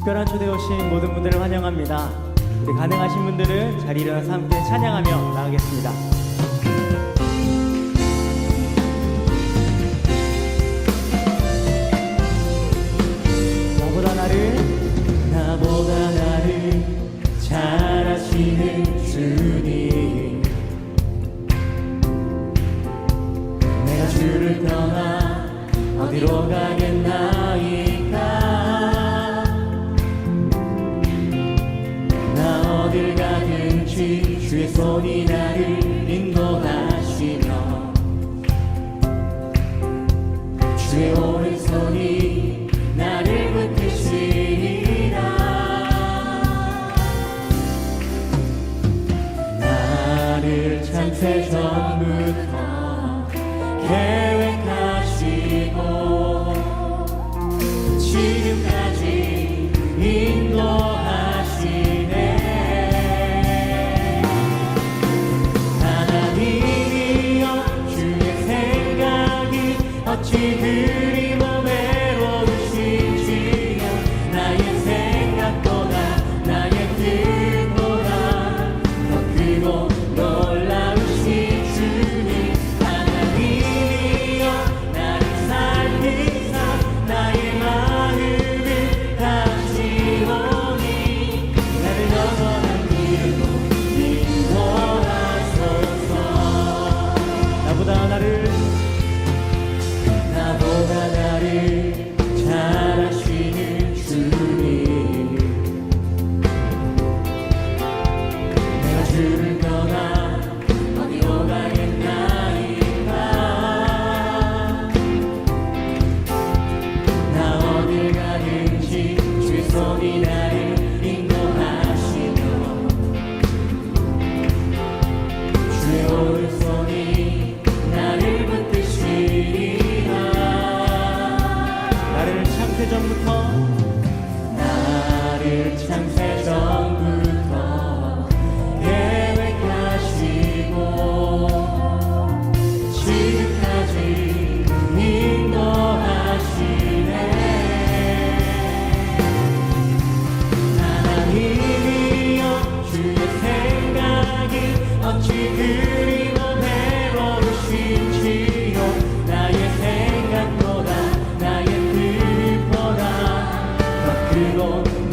특별한 초대 오신 모든 분들을 환영합니다. 우리 가능하신 분들은 자리 일어나서 함께 찬양하며 나가겠습니다. 어딜 가든지 주의 손이 나를 인도하 I'm freedom come.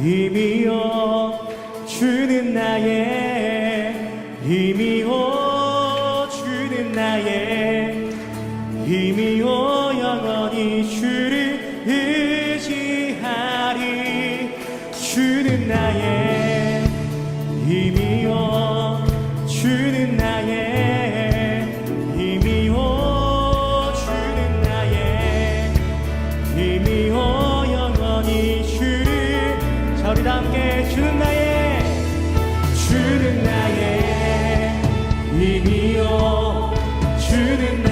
힘이여 주는 나의 힘이여 주는 나의 주는 나의 힘이요. 주는 나의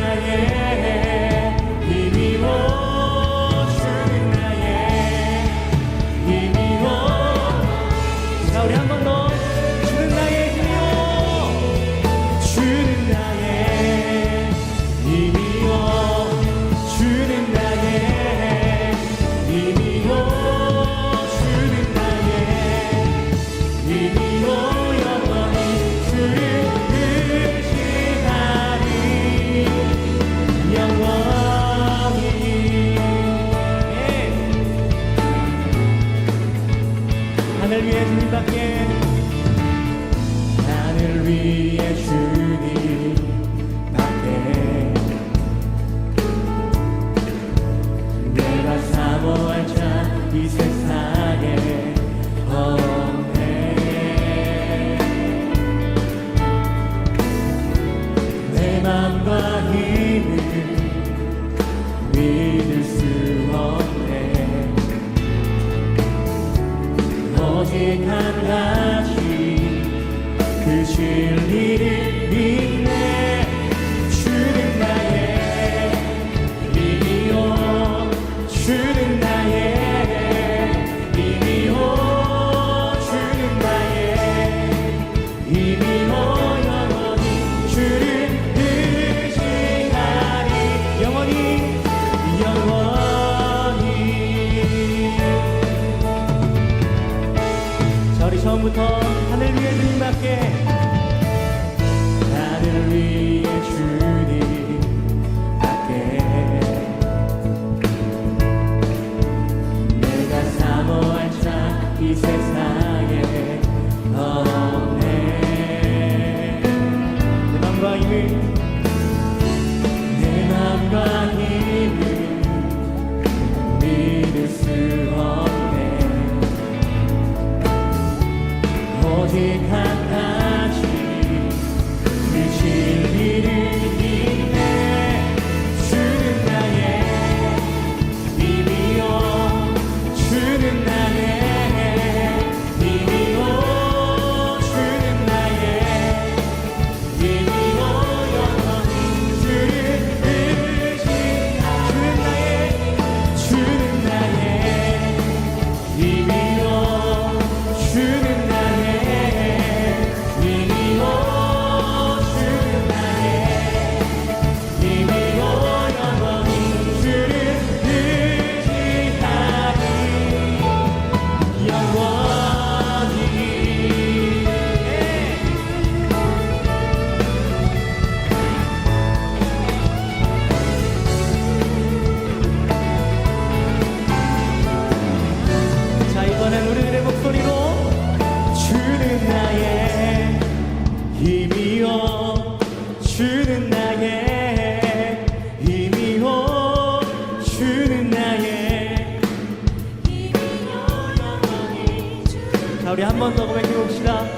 간직한 가지. 그 죄를 with all ที่แค่ Роман Добренюк шлях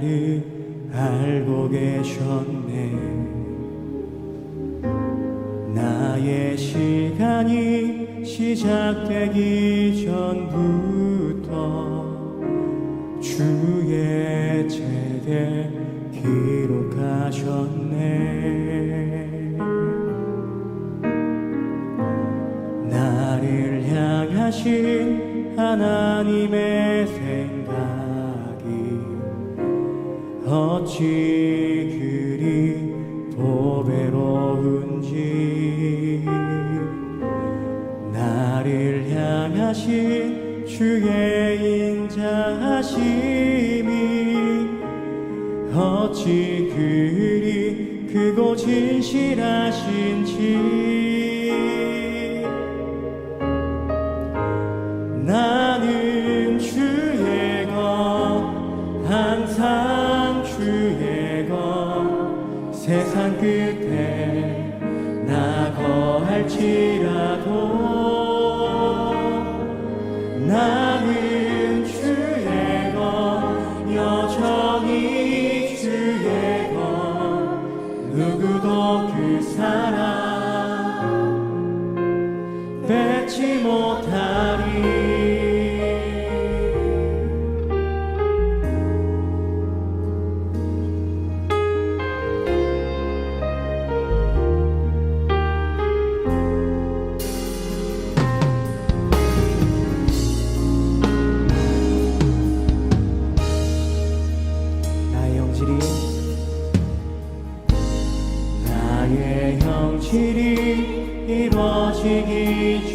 나를 알고 계셨네. 나의 시간이 시작되기 전부터 주의 제대 기록하셨네. 나를 향하신 하나님의 어찌 그리 보배로운지 나를 향하신 주의 인자하심이 어찌 그리 크고 진실하신지 할지라도 나는 형질이 이루어지기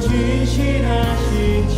진실하신지